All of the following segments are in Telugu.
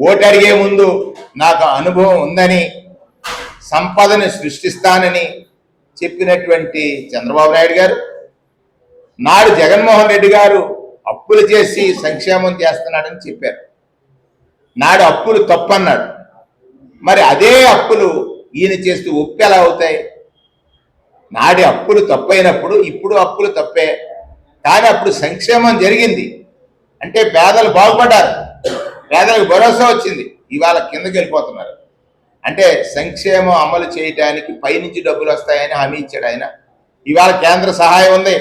ఓటు అడిగే ముందు నాకు అనుభవం ఉందని సంపదని సృష్టిస్తానని చెప్పినటువంటి చంద్రబాబు నాయుడు గారు నాడు జగన్మోహన్ రెడ్డి గారు అప్పులు చేసి సంక్షేమం చేస్తున్నాడని చెప్పారు. నాడు అప్పులు తప్పన్నాడు. మరి అదే అప్పులు ఈయన చేస్తూ ఉప్పు ఎలా అవుతాయి? నాడి అప్పులు తప్పైనప్పుడు ఇప్పుడు అప్పులు తప్పే. కానీ అప్పుడు సంక్షేమం జరిగింది. అంటే పేదలు బాగుపడ్డారు. పేదలకు భరోసా వచ్చింది. ఇవాళ కిందకి వెళ్ళిపోతున్నారు. అంటే సంక్షేమం అమలు చేయడానికి పైనుంచి డబ్బులు వస్తాయని హామీ ఇచ్చాడు ఆయన. ఇవాళ కేంద్ర సహాయం ఉంది.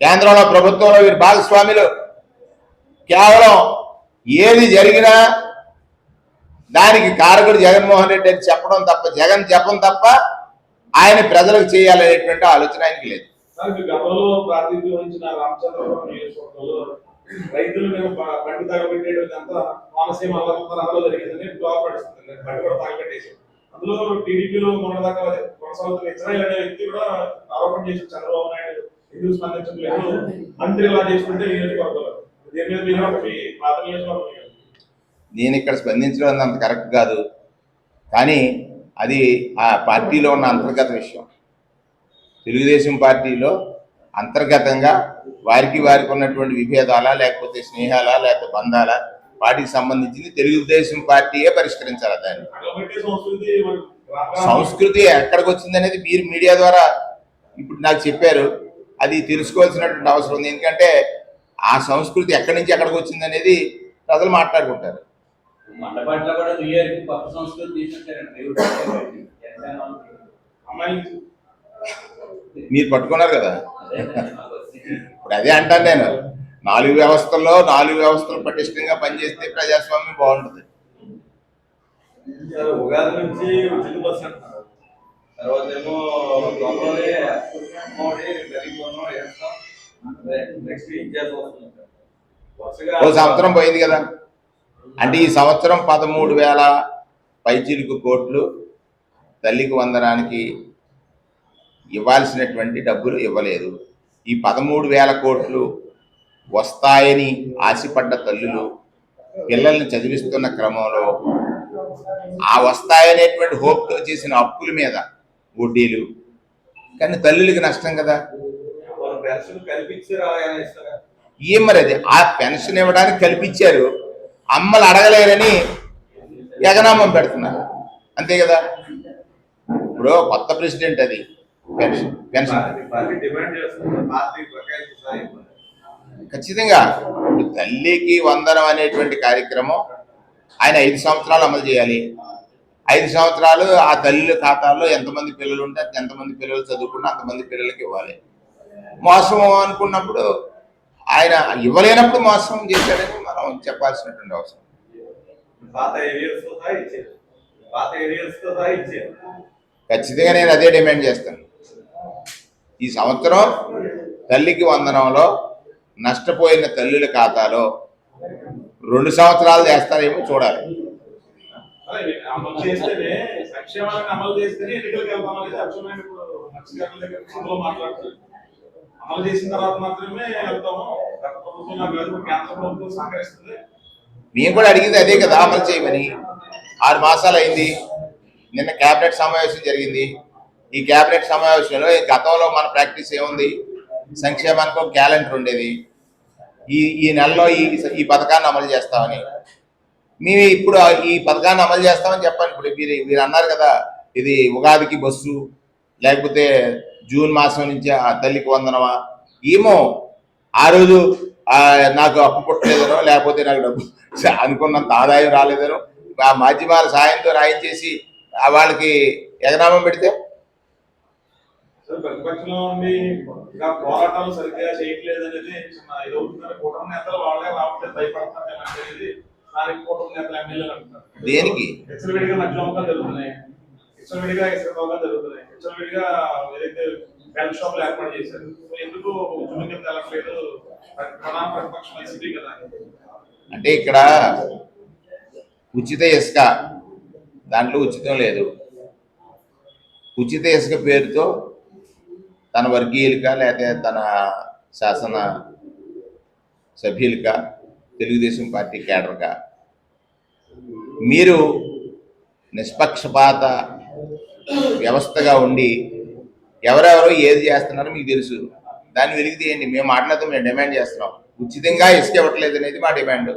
కేంద్రంలో ప్రభుత్వంలో వీరు భాగస్వాములు. కేవలం ఏది జరిగినా దానికి కారకుడు జగన్మోహన్ రెడ్డి అని చెప్పడం తప్ప జగన్ చెప్పడం తప్ప ఆయన ప్రజలకు చేయాలనేటువంటి ఆలోచన ఆయనకి లేదు. గతంలో ప్రాతినిధ్యం రైతులు మేము బండి తగలబెట్టేటువంటి అంతా కోనసీమ అల్లరంలో జరిగిందని బ్లాక్ పడుతుంది బండి కూడా తగలబెట్టేసి అందులో టీడీపీలో మొన్నదాకా కొనసాగుతున్న ఇజ్రాయల్ అనే వ్యక్తి కూడా ఆరోపణ చేసి చంద్రబాబు నాయుడు ఎందుకు స్పందించట్లేదు. మంత్రి ఇలా చేసుకుంటే నియోజకవర్గంలో దీని మీద మీరు మీ పాత నియోజకవర్గం నేను ఇక్కడ స్పందించడం అంత కరెక్ట్ కాదు. కానీ అది ఆ పార్టీలో ఉన్న అంతర్గత విషయం. తెలుగుదేశం పార్టీలో అంతర్గతంగా వారికి వారికి ఉన్నటువంటి విభేదాలా లేకపోతే స్నేహాలా లేకపోతే బంధాలా వాటికి సంబంధించింది తెలుగుదేశం పార్టీయే పరిష్కరించాలి దాన్ని. సంస్కృతి ఎక్కడికి వచ్చింది అనేది మీరు మీడియా ద్వారా ఇప్పుడు నాకు చెప్పారు. అది తెలుసుకోవాల్సినటువంటి అవసరం ఉంది. ఎందుకంటే ఆ సంస్కృతి ఎక్కడి నుంచి ఎక్కడికి వచ్చింది అనేది ప్రజలు మాట్లాడుకుంటారు. మీరు పట్టుకున్నారు కదా. ఇప్పుడు అదే అంటాను నేను. నాలుగు వ్యవస్థల్లో నాలుగు వ్యవస్థలు పటిష్టంగా పనిచేస్తే ప్రజాస్వామ్యం బాగుంటుంది. సార్, ఉగాది నుంచి ఉచిత బస్సు అంటున్నారు. తర్వాత ఏమో త్వరలోనే అమ్మఒడి గరీబ్ బంధు వేస్తాం నెక్స్ట్ ఇచ్చేసి వస్తుంది సార్ వరుసగా ఓ సంవత్సరం పోయింది కదా. అంటే ఈ సంవత్సరం పదమూడు వేల పైచీలకు కోట్లు తల్లికి వందనానికి ఇవ్వాల్సినటువంటి డబ్బులు ఇవ్వలేదు. ఈ పదమూడు వేల కోట్లు వస్తాయని ఆశపడ్డ తల్లులు పిల్లల్ని చదివిస్తున్న క్రమంలో ఆ వస్తాయనేటువంటి హోప్తో చేసిన అప్పుల మీద వడ్డీలు. కానీ తల్లులకి నష్టం కదా? ఏం మరి అది? ఆ పెన్షన్ ఇవ్వడానికి కల్పించారు. అమ్మలు అడగలేరని ఎగనామం పెడుతున్నారు. అంతే కదా? ఇప్పుడు కొత్త ప్రెసిడెంట్ అది. ఖచ్చితంగా తల్లికి వందనం అనేటువంటి కార్యక్రమం ఆయన ఐదు సంవత్సరాలు అమలు చేయాలి. ఐదు సంవత్సరాలు ఆ తల్లి ఖాతాల్లో ఎంతమంది పిల్లలు ఉంటే ఎంతమంది పిల్లలు చదువుకున్నా అంతమంది పిల్లలకి ఇవ్వాలి. మోసం అనుకున్నప్పుడు ఆయన ఇవ్వలేనప్పుడు మోసం చేశాడని మనం చెప్పాల్సినటువంటి అవసరం. ఖచ్చితంగా నేను అదే డిమాండ్ చేస్తాను. ఈ సంవత్సరం తల్లికి వందనంలో నష్టపోయిన తల్లుల ఖాతాలో రెండు సంవత్సరాలు చేస్తారేమో చూడాలి. అమలు చేసిన తర్వాత మాత్రమే వెళ్తాము. గత ప్రభుత్వం కాదు, కేంద్ర ప్రభుత్వం సహకరిస్తుంది. మేము కూడా అడిగింది అదే కదా అమలు చేయమని. ఆరు మాసాలు అయింది. నిన్న కేబినెట్ సమావేశం జరిగింది. ఈ కేబినెట్ సమావేశంలో ఈ గతంలో మన ప్రాక్టీస్ ఏముంది? సంక్షేమానికి ఒక క్యాలెండర్ ఉండేది. ఈ ఈ నెలలో ఈ ఈ పథకాన్ని అమలు చేస్తామని. మేము ఇప్పుడు ఈ పథకాన్ని అమలు చేస్తామని చెప్పండి ఇప్పుడు మీరు మీరు అన్నారు కదా ఇది ఉగాదికి బస్సు లేకపోతే జూన్ మాసం నుంచి ఆ తల్లికి వందనమా? ఏమో ఆ రోజు నాకు అప్పు పుట్టలేదనో లేకపోతే నాకు డబ్బు అనుకున్నంత ఆదాయం రాలేదనో ఆ మాధ్యమాల సాయంతో రాయించేసి వాళ్ళకి ఎగనామం పెడితే ప్రతిపక్షంలో ఉండి ఇంకా పోరాటాలు సరిగ్గా చేయట్లేదు అనేది చిన్న ఇది అవుతున్నారు కూటమి నేతలు వాళ్ళే రావట్లేదు భయపడుతున్నారు అనేది స్థానిక కూటమి నేతలు ఎమ్మెల్యేలు అంటున్నారు. దేనికి? మధ్య అమ్మకాలు జరుగుతున్నాయి. విచ్చలవిడిగా ఇసుక తవ్వకాలు జరుగుతున్నాయి. విచ్చలవిడిగా ఏదైతే బెల్ట్ షాపులు ఏర్పాటు చేశారు. ఎందుకు ఉద్యమం వెళ్ళట్లేదు ప్రధాన ప్రతిపక్షం వైసీపీ కదా? అంటే ఇక్కడ ఉచిత ఇసుక దాంట్లో ఉచితం లేదు. ఉచిత ఇసుక పేరుతో తన వర్గీయులుగా లేకపోతే తన శాసన సభ్యులుగా తెలుగుదేశం పార్టీ కేడర్గా. మీరు నిష్పక్షపాత వ్యవస్థగా ఉండి ఎవరెవరో ఏది చేస్తున్నారో మీకు తెలుసు. దాన్ని వెలిగి తీయండి. మేము మాట్లాడుతూ మేము డిమాండ్ చేస్తున్నాం. ఉచితంగా ఇసుక ఇవ్వట్లేదు అనేది మా డిమాండ్.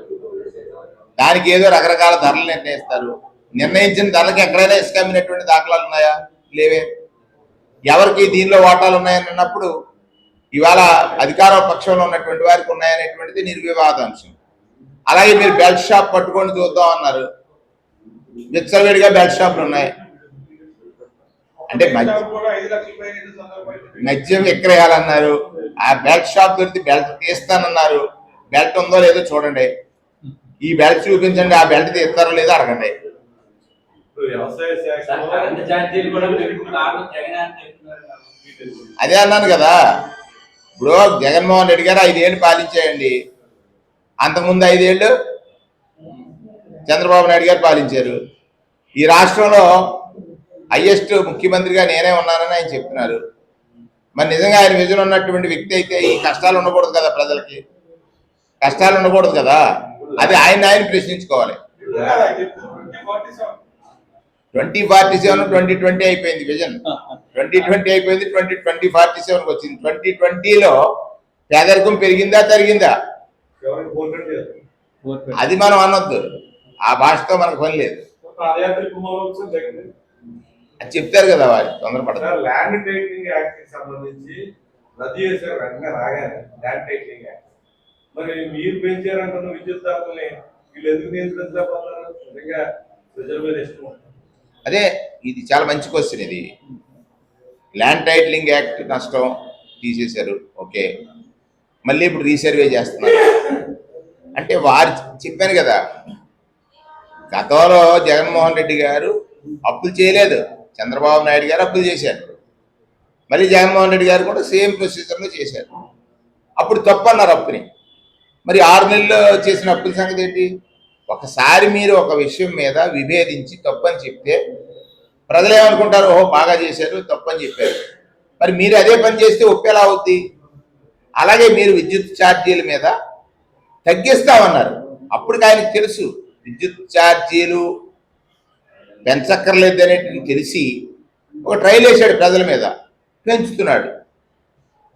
దానికి ఏదో రకరకాల ధరలు నిర్ణయిస్తారు. నిర్ణయించిన ధరలకు ఎక్కడైనా ఇసుక అమ్మినటువంటి దాఖలాలు ఉన్నాయా? లేవే. ఎవరికి దీనిలో వాటాలు ఉన్నాయని అన్నప్పుడు ఇవాళ అధికార పక్షంలో ఉన్నటువంటి వారికి ఉన్నాయనేటువంటిది నిర్వివాదాంశం. అలాగే మీరు బెల్ట్ షాప్ పట్టుకొని చూద్దాం అన్నారు. విచ్చలవిడిగా బెల్ట్ షాపులు ఉన్నాయి. అంటే మద్యం విక్రయాలన్నారు. ఆ బెల్ట్ షాప్ దొరికి బెల్ట్ తీస్తానన్నారు. బెల్ట్ ఉందో లేదో చూడండి. ఈ బెల్ట్ చూపించండి ఆ బెల్ట్ తీస్తారో లేదో అడగండి. వ్యవసాయ అదే అన్నాను కదా. ఇప్పుడు జగన్మోహన్ రెడ్డి గారు ఐదేళ్ళు పాలించాయండి. అంతకుముందు ఐదేళ్ళు చంద్రబాబు నాయుడు గారు పాలించారు. ఈ రాష్ట్రంలో హయ్యెస్ట్ ముఖ్యమంత్రిగా నేనే ఉన్నానని ఆయన చెప్తున్నారు మరి నిజంగా ఆయన విజన్ ఉన్నటువంటి వ్యక్తి అయితే ఈ కష్టాలు ఉండకూడదు కదా ప్రజలకి? కష్టాలు ఉండకూడదు కదా? అది ఆయన ఆయన ప్రశ్నించుకోవాలి. Twenty forty seven twenty twenty అయిపోయింది విజన్. ట్వంటీ ట్వంటీ అయిపోయింది ట్వంటీ ట్వంటీ ఫార్టీ సెవెన్కి వచ్చింది. ట్వంటీ ట్వంటీలో పేదరికం పెరిగిందా తరిగిందా? అది మనం అనొద్దు. ఆ భాషతో మనకు పని లేదు. అది చెప్తారు కదా వారు తొందరపడతారు. ల్యాండ్ టైటిలింగ్ యాక్ట్కి సంబంధించి రద్దు చేశారు వెంటనే రాగానే ల్యాండ్ టైటిలింగ్ యాక్ట్. మరి మీరు పెంచారంటున్న విద్యుత్ ధరలని వీళ్ళు ఎందుకు నియంత్రించలేకపోతారు నిజంగా ప్రజల మీద ఇష్టం అదే ఇది చాలా మంచి క్వశ్చన్ ఇది. ల్యాండ్ టైటిలింగ్ యాక్ట్ నష్టం తీసేశారు. ఓకే మళ్ళీ ఇప్పుడు రీసర్వే చేస్తున్నారు. అంటే వారు చెప్పాను కదా గతంలో జగన్మోహన్ రెడ్డి గారు అప్పులు చేయలేదు. చంద్రబాబు నాయుడు గారు అప్పులు చేశారు. మళ్ళీ జగన్మోహన్ రెడ్డి గారు కూడా సేమ్ ప్రొసీజర్లో చేశారు. అప్పుడు తప్పు అన్నారు అప్పుని. మరి ఆరు నెలల్లో చేసిన అప్పుల సంగతి ఏంటి? ఒకసారి మీరు ఒక విషయం మీద విభేదించి తప్పని చెప్తే ప్రజలు ఏమనుకుంటారు? ఓహో బాగా చేశారు తప్పని చెప్పారు. మరి మీరు అదే పని చేస్తే ఒప్పేలా అవుద్ది? అలాగే మీరు విద్యుత్ ఛార్జీల మీద తగ్గిస్తామన్నారు. అప్పుడు ఆయనకు తెలుసు విద్యుత్ ఛార్జీలు పెంచక్కర్లేదు అనేటువంటి తెలిసి ఒక ట్రైల్ వేశాడు ప్రజల మీద పెంచుతున్నాడు.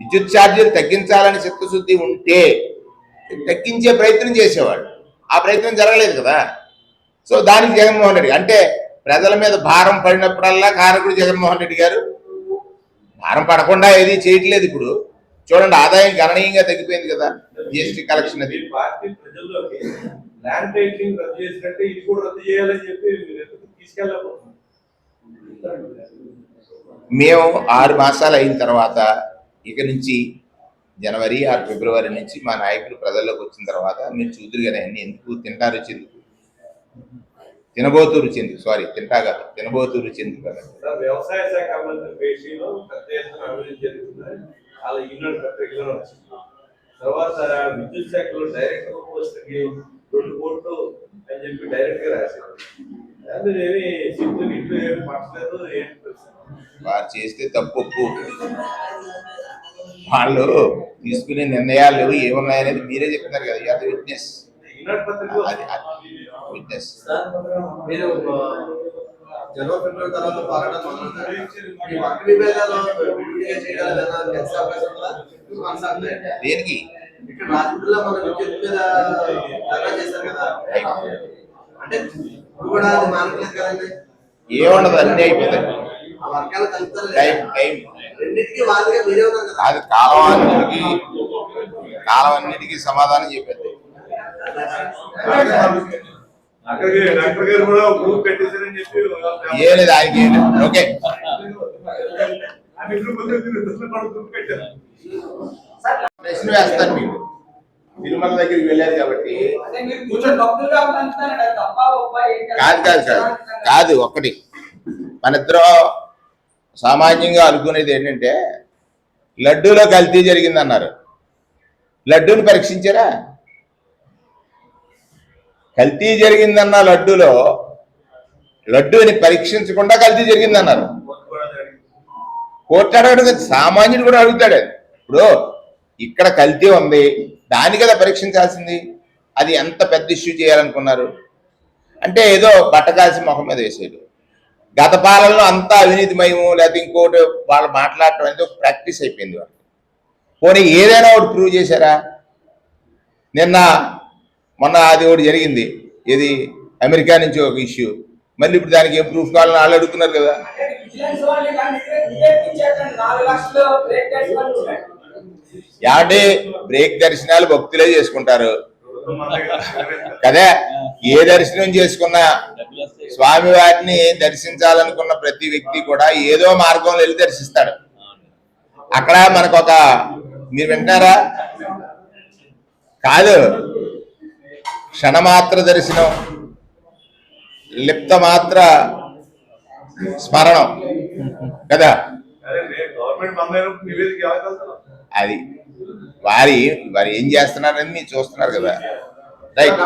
విద్యుత్ ఛార్జీలు తగ్గించాలని చిత్తశుద్ధి ఉంటే తగ్గించే ప్రయత్నం చేసేవాడు. ఆ ప్రయత్నం జరగలేదు కదా. సో దానికి జగన్మోహన్ రెడ్డి అంటే ప్రజల మీద భారం పడినప్పుడల్లా కారకుడు జగన్మోహన్ రెడ్డి గారు భారం పడకుండా ఏది చేయట్లేదు ఇప్పుడు. చూడండి ఆదాయం గణనీయంగా తగ్గిపోయింది కదా జిఎస్టీ కలెక్షన్ అది. మీ పార్టీ ప్రజల్లోకి ల్యాండ్ టైటిలింగ్ రద్దు చేసినట్టే ఇది కూడా రద్దు చేయాలని చెప్పి మీరు ఎందుకు తీసుకెళ్ళకపోతున్నారు మేము ఆరు మాసాలు అయిన తర్వాత ఇక నుంచి జనవరి ఆరు ఫిబ్రవరి నుంచి మా నాయకులు ప్రజల్లోకి వచ్చిన తర్వాత మీరు చూదురు కదా అన్ని ఎందుకు తింటా రుచి ఎందుకు తినబోతూ రుచి ఎందుకు సారీ తింటా కాదు తినబోతూ రుచి ఎందుకు కదా వ్యవసాయ శాఖ తర్వాత విద్యుత్ శాఖలో పోస్ట్కి రెండు కోట్లు అని చెప్పి డైరెక్ట్గా రాశారు. అది ఏమి సిట్లు గిట్లు ఏమి పట్టలేదు ఏంటి పరిస్థితి? వారు చేస్తే తప్పు వాళ్ళు తీసుకునే నిర్ణయాలు ఏమున్నాయనేది మీరే చెప్తారు కదా అది విట్నెస్ విట్నెస్ మీరు జనవరి ఫిబ్రవరి తర్వాత పాలన. దేనికి? ఇక్కడ రాజమండ్రిలో మన విద్యుత్ మీద ధర్నా చేశారు కదా. అంటే ఇప్పుడు కూడా అది మానట్లేదు కదండి. ఏముండదు అన్నీ అయిపోతాయి. ఆ వర్గాలు కలుపుతారు టైం టైం అది కాలం అన్నిటికీ కాలం అన్నిటికీ సమాధానం చెప్పేది. అక్కడికి డాక్టర్ గారు కూడా ఒక గ్రూప్ పెట్టేశారని చెప్పి ఏ లేదు ఆయనకి ఓకే. ప్రశ్న వేస్తాను మీకు. తిరుమల దగ్గరికి వెళ్ళారు కాబట్టి. కాదు కాదు కాదు కాదు. ఒకటి మన ఇద్దరం సామాన్యంగా అనుకునేది ఏంటంటే లడ్డూలో కల్తీ జరిగిందన్నారు. లడ్డూని పరీక్షించారా? కల్తీ జరిగిందన్న లడ్డూలో లడ్డూని పరీక్షించకుండా కల్తీ జరిగిందన్నారు. కోర్టు అడగడం సామాన్యుడు కూడా అడుగుతాడు. ఇప్పుడు ఇక్కడ కల్తీ ఉంది దాని కదా పరీక్షించాల్సింది? అది ఎంత పెద్ద ఇష్యూ చేయాలనుకున్నారు? అంటే ఏదో బట్టకాల్సి ముఖం మీద వేసాడు గత పాలనలో అంతా అవినీతిమయము లేకపోతే ఇంకోటి వాళ్ళు మాట్లాడటం అనేది ఒక ప్రాక్టీస్ అయిపోయింది వాళ్ళు పోనీ ఏదైనా ఒకటి ప్రూవ్ చేశారా? నిన్న మొన్న అది ఒకటి జరిగింది. ఇది అమెరికా నుంచి ఒక ఇష్యూ. మళ్ళీ ఇప్పుడు దానికి ఏం ప్రూఫ్ కావాలని వాళ్ళు అడుగుతున్నారు కదా. ఏమంటే బ్రేక్ దర్శనాలు భక్తులే చేసుకుంటారు. కదా ఏ దర్శనం చేసుకున్నా స్వామి వారిని దర్శించాలనుకున్న ప్రతి వ్యక్తి కూడా ఏదో మార్గంలో వెళ్ళి దర్శిస్తాడు. అక్కడ మనకు ఒక మీరు వింటారా కాదు. క్షణమాత్ర దర్శనం లిప్త మాత్ర స్మరణం. కదా? అది. వారి వారు ఏం చేస్తున్నారని మీరు చూస్తున్నారు కదా. రైట్